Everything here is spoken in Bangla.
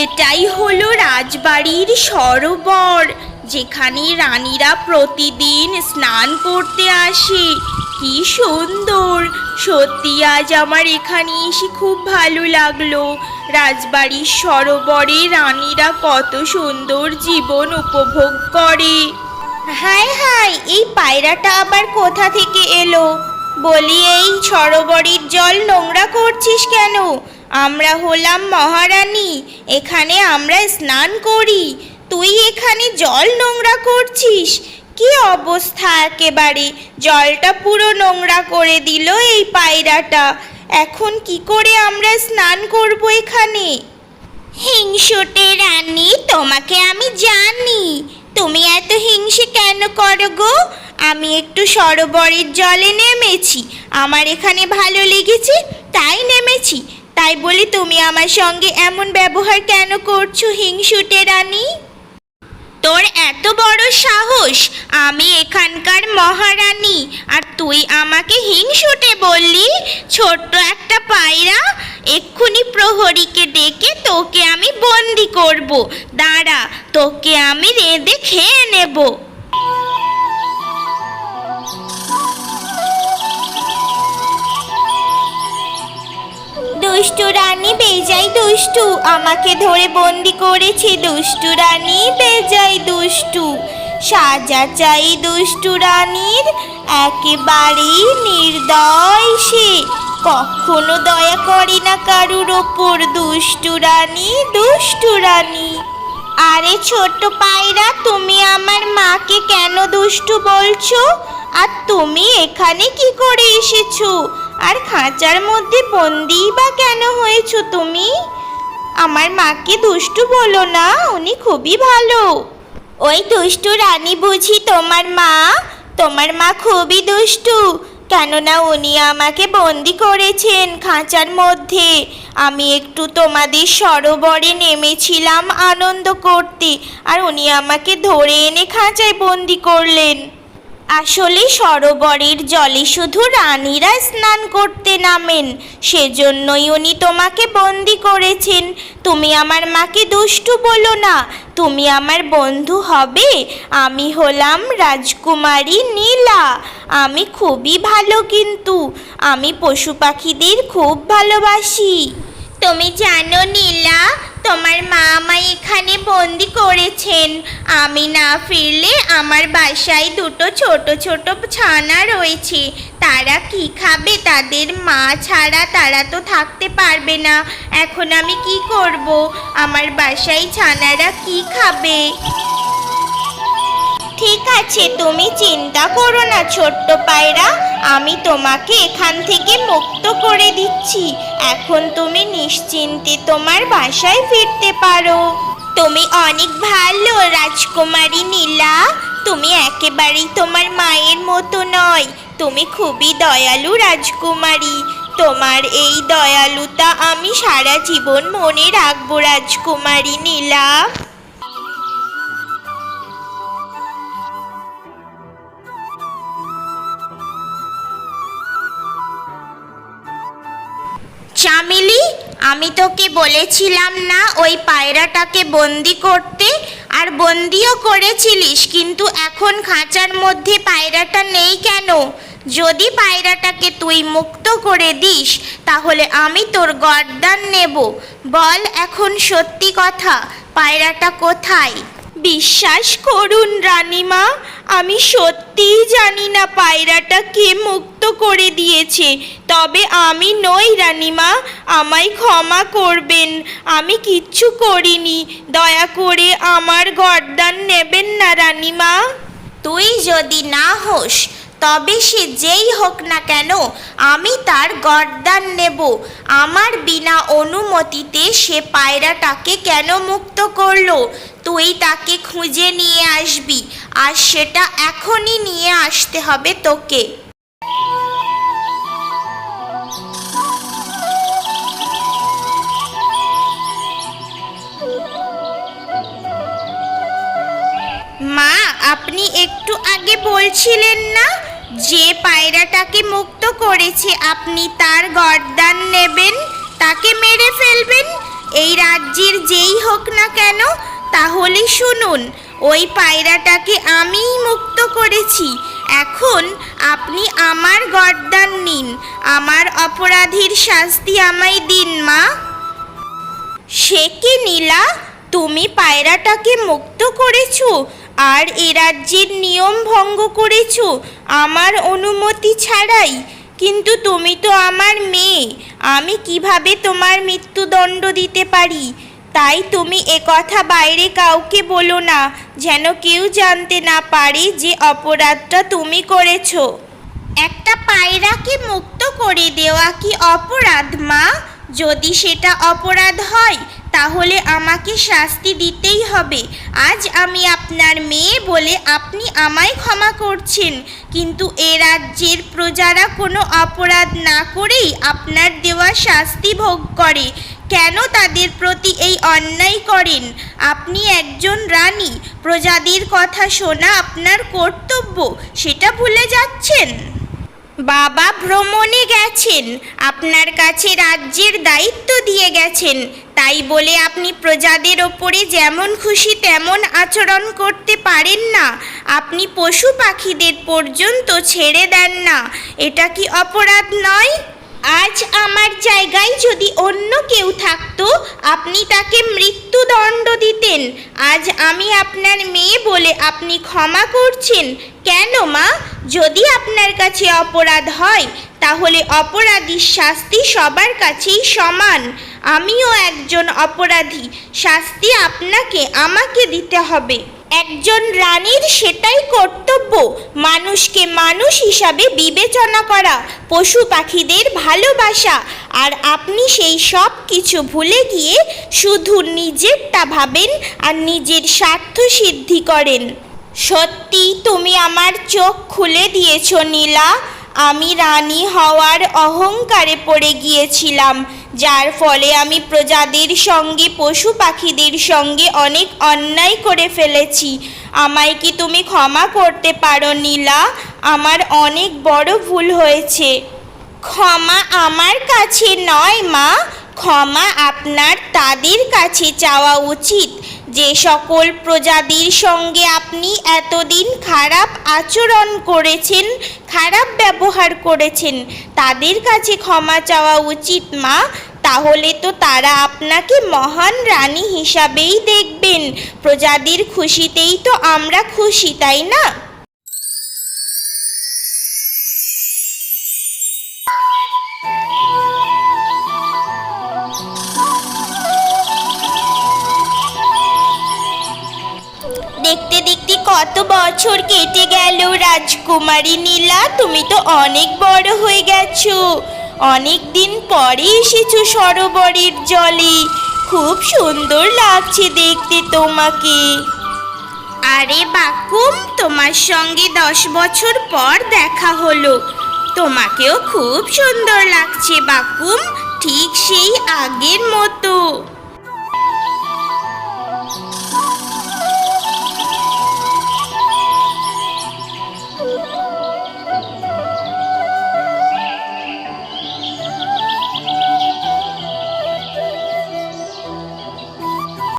এটাই হলো রাজবাড়ির সরোবর, যেখানে রানীরা প্রতিদিন স্নান করতে আসে। কি সুন্দর! সত্যি আজ আমার এখানে এসে খুব ভালো লাগল। রাজবাড়ির সরোবরে রানীরা কত সুন্দর জীবন উপভোগ করে। হায় হায়, এই পায়রাটা আবার কোথা থেকে এলো? বলি, এই সরোবরের জল নোংরা করছিস কেন? আমরা হলাম মহারানী, এখানে আমরা স্নান করি। তুই এখানে জল নোংরা করছিস। কি অবস্থা একেবারে? জলটা পুরো নোংরা করে দিল এই পায়রাটা। এখন কি করে আমরা স্নান করব এখানে? হিংসুটে রানী, তোমাকে আমি জানি। তুমি এত হিংসে কেন করো গো? আমি একটু সরোবরের জলে নেমেছি। আমার এখানে ভালো লেগেছে, তাই নেমেছি। তাই বলি তুমি আমার সঙ্গে এমন ব্যবহার কেন করছ, হিংসুটে রানী? তোর এত বড় সাহস, আমি এখানকার মহারানী, আর তুই আমাকে হিংসুটে বললি? ছোট্ট একটা পায়রা, এক্ষুনি প্রহরীকে ডেকে তোকে আমি বন্দি করব। দাঁড়া, তোকে আমি রেঁধে খেয়ে নেব। দুষ্টু রানী বেজাই দুষ্টু, আমাকে ধরে বন্দি করেছে দুষ্টু রানী বেজাই দুষ্টু। সাজা চাই দুষ্টু রানীর, একেবারেই নির্দয় সে। কখনো দয়া করে না কারুর ওপর দুষ্টু রানী দুষ্টু রানী। আরে ছোট্ট পায়রা, তুমি আমার মাকে কেন দুষ্টু বলছো? আর তুমি এখানে কি করে এসেছ? আর খাঁচার মধ্যে বন্দি বা কেন হয়েছো তুমি? আমার মাকে দুষ্টু বলো না, উনি খুবই ভালো। ওই দুষ্টু রানী বুঝি তোমার মা? তোমার মা খুবই দুষ্টু। কেননা উনি আমাকে বন্দি করেছেন খাঁচার মধ্যে। আমি একটু তোমাদের সরোবরে নেমেছিলাম আনন্দ করতে, আর উনি আমাকে ধরে এনে খাঁচায় বন্দি করলেন। আসলে সরোবরের জলে শুধু রানীরা স্নান করতে নামেন, সেজন্যই উনি তোমাকে বন্দি করেছেন। তুমি আমার মাকে দুষ্টু বলো না, তুমি আমার বন্ধু হবে। আমি হলাম রাজকুমারী নীলা। আমি খুবই ভালো কিন্তু, আমি পশু পাখিদের খুব ভালোবাসি। তুমি জানো নীলা তোমার মা আমায় এখানে বন্দি করেছেন। আমি না ফিরলে আমার বাসায় দুটো ছোট ছোট ছানা রয়েছে। তারা কি খাবে তাদের মা ছাড়া তারা তো থাকতে পারবে না। এখন আমি কি করব? আমার বাসায় ছানারা কি খাবে? ঠিক আছে, তুমি চিন্তা করো না ছোট্ট পায়রা। আমি তোমাকে এখান থেকে মুক্ত করে দিচ্ছি। এখন তুমি নিশ্চিন্তে তোমার বাসায় ফিরতে পারো। তুমি অনেক ভালো, রাজকুমারী নীলা। তুমি একেবারেই তোমার মায়ের মতো নয়। তুমি খুবই দয়ালু রাজকুমারী। তোমার এই দয়ালুতা আমি সারা জীবন মনে রাখব, রাজকুমারী নীলা। চামেলি আমি তোকে বলেছিলাম না ওই পায়রাটাকে বন্দি করতে, আর বন্দিও করেছিলিস, কিন্তু এখন খাঁচার মধ্যে পায়রাটা নেই কেন? যদি পায়রাটাকে তুই মুক্ত করে দিস, তাহলে আমি তোর গর্দান নেব। বল এখন সত্যি কথা, পায়রাটা কোথায়? বিশ্বাস করুন রানীমা, আমি সত্যিই জানি না পায়রাটা কে মুক্ত করে দিয়েছে। তবে আমি নই রানীমা, আমায় ক্ষমা করবেন, আমি কিচ্ছু করিনি। দয়া করে আমার গরদান নেবেন না রানীমা। তুই যদি না হোস, তবে সে যেই হোক না কেন, আমি তার গর্দান নেব। আমার বিনা অনুমতিতে সে পায়রাটাকে কেন মুক্ত করল? তুই তাকে খুঁজে নিয়ে আসবি, আর সেটা এখনই নিয়ে আসতে হবে তোকে। মা, আপনি একটু আগে বলছিলেন না যে পায়রাটাকে মুক্ত করেছে, আপনি তার গর্দান নেবেন, তাকে মেরে ফেলবেন? এই রাজ্যের যেই হোক না কেন তাহলে শুনুন, ওই পায়রাটাকে আমিই মুক্ত করেছি। এখন আপনি আমার গরদান নিন, আমার অপরাধীর শাস্তি আমায় দিন, মা। সে কি নীলা, তুমি পায়রাটাকে মুক্ত করেছ, আর এ রাজ্যের নিয়ম ভঙ্গ করেছ, আমার অনুমতি ছাড়াই। কিন্তু তুমি তো আমার মেয়ে, আমি কীভাবে তোমার মৃত্যুদণ্ড দিতে পারি? তাই তুমি এ কথা বাইরে কাউকে বলো না, যেন কেউ জানতে না পারে যে অপরাধটা তুমি করেছ। একটা পায়রাকে মুক্ত করে দেওয়া কি অপরাধ, মা? যদি সেটা অপরাধ হয়, তাহলে আমাকে শাস্তি দিতেই হবে। আজ আমি আপনার মেয়ে বলে আপনি আমায় ক্ষমা করছেন, কিন্তু এ রাজ্যের প্রজারা কোনো অপরাধ না করেই আপনার দেওয়া শাস্তি ভোগ করে। কেন তাদের প্রতি এই অন্যায় করেন? আপনি একজন রানী, প্রজাদের কথা শোনা আপনার কর্তব্য, সেটা ভুলে যাচ্ছেন? বাবা ভ্রমণে গেছেন, আপনার কাছে রাজ্যের দায়িত্ব দিয়ে গেছেন, তাই বলে আপনি প্রজাদের ওপরে যেমন খুশি তেমন আচরণ করতে পারেন না। আপনি পশু পাখিদের পর্যন্ত ছেড়ে দেন না, এটা কি অপরাধ নয়? আজ আমার জায়গায় যদি অন্য কেউ থাকতো, আপনি তাকে মৃত্যুদণ্ড দিতেন। আজ আমি আপনার মেয়ে বলে আপনি ক্ষমা করছেন। কেন মা? যদি আপনার কাছে অপরাধ হয়, তাহলে অপরাধীর শাস্তি সবার কাছেই সমান। আমিও একজন অপরাধী, শাস্তি আপনাকে, আমাকে দিতে হবে। একজন রানীর সেটাই কর্তব্য, মানুষকে মানুষ হিসাবে বিবেচনা করা, পশু পাখিদের ভালোবাসা। আর আপনি সেই সব কিছু ভুলে গিয়ে শুধু নিজেরটা ভাবেন আর নিজের স্বার্থ সিদ্ধি করেন। সত্যি তুমি আমার চোখ খুলে দিয়েছ নীলা। আমি রানী হওয়ার অহংকারে পড়ে গিয়েছিলাম। যার ফলে আমি প্রজাদের সঙ্গে, পশু পাখিদের সঙ্গে অনেক অন্যায় করে ফেলেছি। আমায় কি তুমি ক্ষমা করতে পারো নীলা? আমার অনেক বড় ভুল হয়েছে। ক্ষমা আমার কাছে নয় মা, ক্ষমা আপনার তাদের কাছে চাওয়া উচিত। যে সকল প্রজাদের সঙ্গে আপনি এতদিন খারাপ আচরণ করেছেন, খারাপ ব্যবহার করেছেন, তাদের কাছে ক্ষমা চাওয়া উচিত, মা। তাহলে তো তারা আপনাকে মহান রানী হিসাবেই দেখবেন। প্রজাদের খুশিতেই তো আমরা খুশি, তাই না? দেখতে দেখতে কত বছর কেটে গেল রাজকুমারী নীলা, তুমি তো অনেক বড় হয়ে গেছো। অনেক দিন পরে এসেছ সরোবরের জলে। খুব সুন্দর লাগছে দেখতে তোমাকে। আরে বাকুম, তোমার সঙ্গে দশ বছর পর দেখা হলো। তোমাকেও খুব সুন্দর লাগছে বাকুম, ঠিক সেই আগের মতো।